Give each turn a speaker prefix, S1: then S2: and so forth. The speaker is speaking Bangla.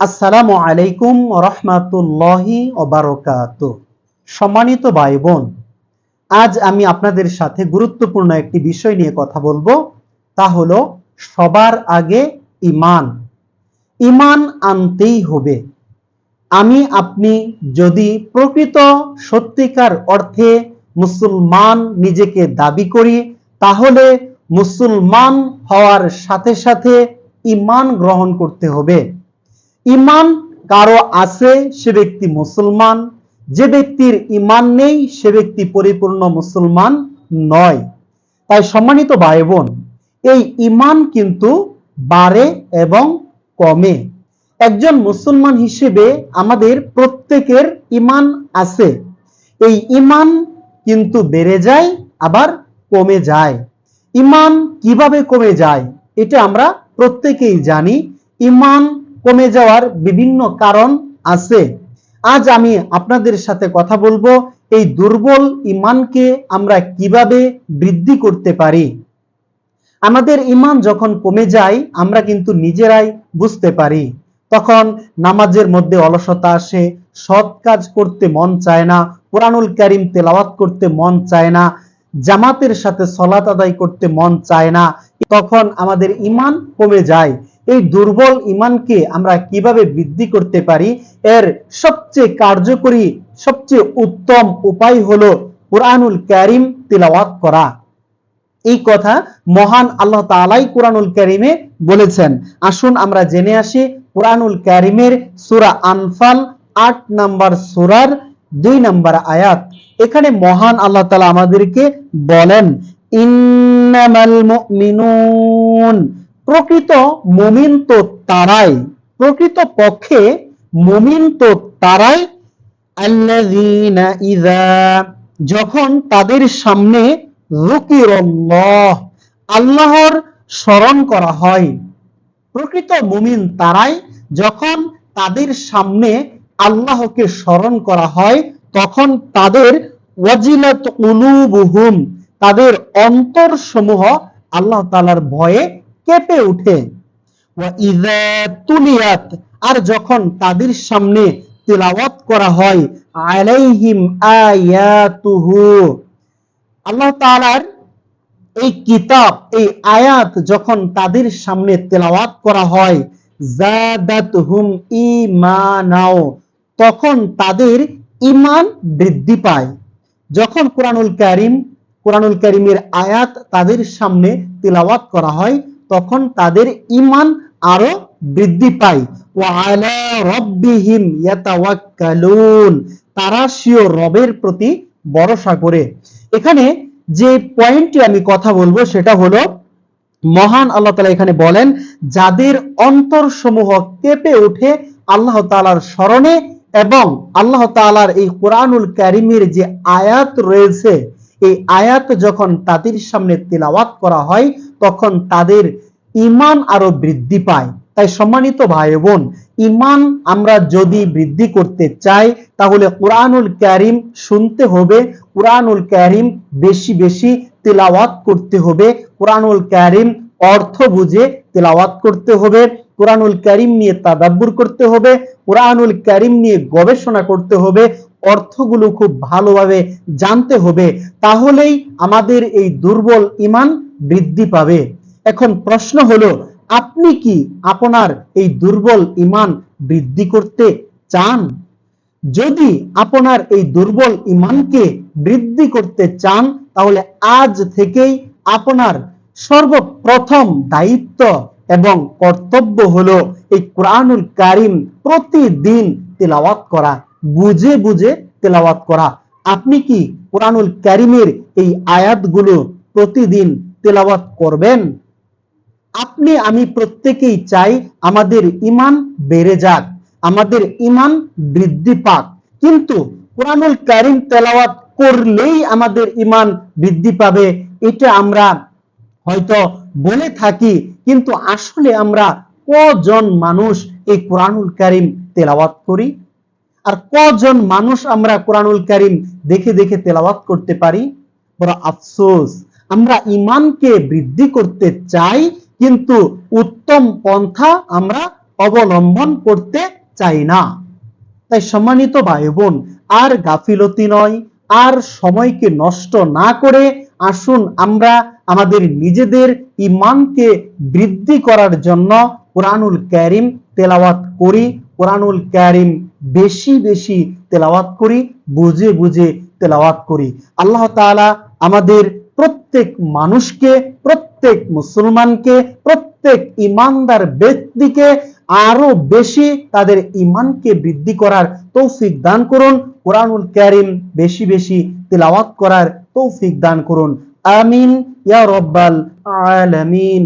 S1: আসসালামু আলাইকুম রহমাতুল্লাহি ওবারকাত সম্মানিত ভাই বোন আজ আমি আপনাদের সাথে গুরুত্বপূর্ণ একটি বিষয় নিয়ে কথা বলব, তা হলো সবার আগে ইমান ইমান আনতেই হবে। আমি, আপনি যদি প্রকৃত সত্যিকার অর্থে মুসলমান নিজেকে দাবি করি, তাহলে মুসলমান হওয়ার সাথে সাথে ইমান গ্রহণ করতে হবে। ইমান কারও আছে, সে ব্যক্তি মুসলমান। যে ব্যক্তির ইমান নেই, সে ব্যক্তি পরিপূর্ণ মুসলমান নয়। তাই সম্মানিত ভাই বোন এই ইমান কিন্তু বাড়ে এবং কমে। একজন মুসলমান হিসেবে আমাদের প্রত্যেকের ইমান আছে। এই ইমান কিন্তু বেড়ে যায়, আবার কমে যায়। ইমান কীভাবে কমে যায়, এটা আমরা প্রত্যেকেই জানি। ইমান কমে যাওয়ার বিভিন্ন কারণ আছে। আজ আমি আপনাদের সাথে কথা বলব এই দুর্বল ইমানকে আমরা কীভাবে বৃদ্ধি করতে পারি। আমাদের ইমান যখন কমে যায়, আমরা কিন্তু নিজেরাই বুঝতে পারি। তখন নামাজের মধ্যে অলসতা আসে, সৎ কাজ করতে মন চায় না, কোরআনুল কারিম তেলাওয়াত করতে মন চায় না, জামাতের সাথে সলাত আদায় করতে মন চায় না, তখন আমাদের ইমান কমে যায়। এই দুর্বল ইমানকে আমরা কীভাবে বৃদ্ধি করতে পারি? এর সবচেয়ে কার্যকরী, সবচেয়ে উত্তম উপায় হলো কোরআনুল কারিম তিলাওয়াত করা। এই কথা মহান আল্লাহ তাআলাই কোরআনুল কারিমে বলেছেন। আসুন আমরা জেনে আসি কোরআনুল ক্যারিমের সূরা আনফাল, আট নাম্বার সুরার দুই নাম্বার আয়াত। এখানে মহান আল্লাহ তালা আমাদেরকে বলেন, ইন্নামাল মুমিনুন প্রকৃত মুমিন তো তারাই, প্রকৃত পক্ষে মুমিন তো তারাই। যখন তাদের সামনে যুকিরাল্লাহ, আল্লাহর স্মরণ করা হয়, প্রকৃত মুমিন তারাই, যখন তাদের সামনে আল্লাহকে স্মরণ করা হয়, তখন তাদের ওয়াজিলাত উলুবুহুম, তাদের অন্তর সমূহ আল্লাহ তালার ভয়ে কেঁপে ইযা তুলিয়াত, আর যখন তাদের সামনে তিলাওয়াত করা হয়, আলাইহিম আয়াতুহু। আল্লাহ তাআলার এই কিতাব, এই আয়াত যখন তাদের সামনে তেলাওয়াত করা হয় জাদাতহুম ঈমানাও, তখন তাদের ইমান বৃদ্ধি পায়। যখন কোরআনুল কারীম, কোরআনুল কারীমের আয়াত তাদের সামনে তেলাওয়াত করা হয় তখন তাদের ইমান আরও বৃদ্ধি পায়। ওয়া আলা রাব্বিহিম তারা সিও রবের প্রতি ভরসা করে। এখানে যে পয়েন্টটি আমি কথা বলব সেটা হলো, মহান আল্লাহ তালা এখানে বলেন, যাদের অন্তর সমূহ কেঁপে ওঠে আল্লাহ তালার স্মরণে এবং আল্লাহ তালার এই কোরআনুল কারিমের যে আয়াত রয়েছে এই আয়াত যখন তাদের সামনে তিলাওয়াত করা হয়, তখন তাদের ইমান আরও বৃদ্ধি পায়। তাই সম্মানিত ভাই বোন ইমান আমরা যদি বৃদ্ধি করতে চাই, তাহলে কোরআনুল কারিম শুনতে হবে, কোরআনুল ক্যারিম বেশি বেশি তেলাওয়াত করতে হবে, কোরআনুল ক্যারিম অর্থ বুঝে তেলাওয়াত করতে হবে, কোরআনুল ক্যারিম নিয়ে তাদাব্বুর করতে হবে, কোরআনুল ক্যারিম নিয়ে গবেষণা করতে হবে অর্থগুলো খুব ভালোভাবে জানতে হবে, তাহলেই আমাদের এই দুর্বল ইমান বৃদ্ধি পাবে। এখন প্রশ্ন হলো, আপনি কি আপনার এই দুর্বল ইমান বৃদ্ধি করতে চান? যদি আপনার এই দুর্বল ইমানকে বৃদ্ধি করতে চান, তাহলে আজ থেকেই আপনার সর্বপ্রথম দায়িত্ব এবং কর্তব্য হলো এই কোরআনুল কারিম প্রতিদিন তেলাওয়াত করা। বুঝে বুঝে তেলাওয়াত করা। আপনি কি কোরআনুল কারিমের এই আয়াতগুলো প্রতিদিন তেলাওয়াত করবেন? আপনি, আমি প্রত্যেকেই চাই আমাদের ইমান বেড়ে যাক, আমাদের ইমান বৃদ্ধি পাক। কিন্তু কোরআনুল কারিম তেলাওয়াত করলেই আমাদের ইমান বৃদ্ধি পাবে, এটা আমরা হয়তো বলে থাকি, কিন্তু আসলে আমরা কজন মানুষ এই কোরআনুল কারিম তেলাওয়াত করি? আর কজন মানুষ আমরা কোরআনুল কারিম দেখে দেখে তেলাওয়াত করতে পারি? বড় আফসোস। আমরা ইমানকে বৃদ্ধি করতে চাই, কিন্তু উত্তম পন্থা আমরা অবলম্বন করতে চাই না। তাই সম্মানিত ভাই বোন আর গাফিলতি নয়, আর সময়কে নষ্ট না করে আসুন আমরা আমাদের নিজেদের ইমানকে বৃদ্ধি করার জন্য কোরআনুল ক্যারিম তেলাওয়াত করি। কোরআনুল ক্যারিম বেশি বেশি তেলাওয়াত করি, বুঝে বুঝে তেলাওয়াত করি। আল্লাহ তাআলা আমাদের প্রত্যেক মানুষকে, প্রত্যেক মুসলমানকে, প্রত্যেক ইমানদার ব্যক্তিকে আরও বেশি তাদের ইমানকে বৃদ্ধি করার তৌফিক দান করুন, কোরআনুল কারীম বেশি বেশি তেলাওয়াত করার তৌফিক দান করুন। আমিন ইয়া রব্বাল আলামিন।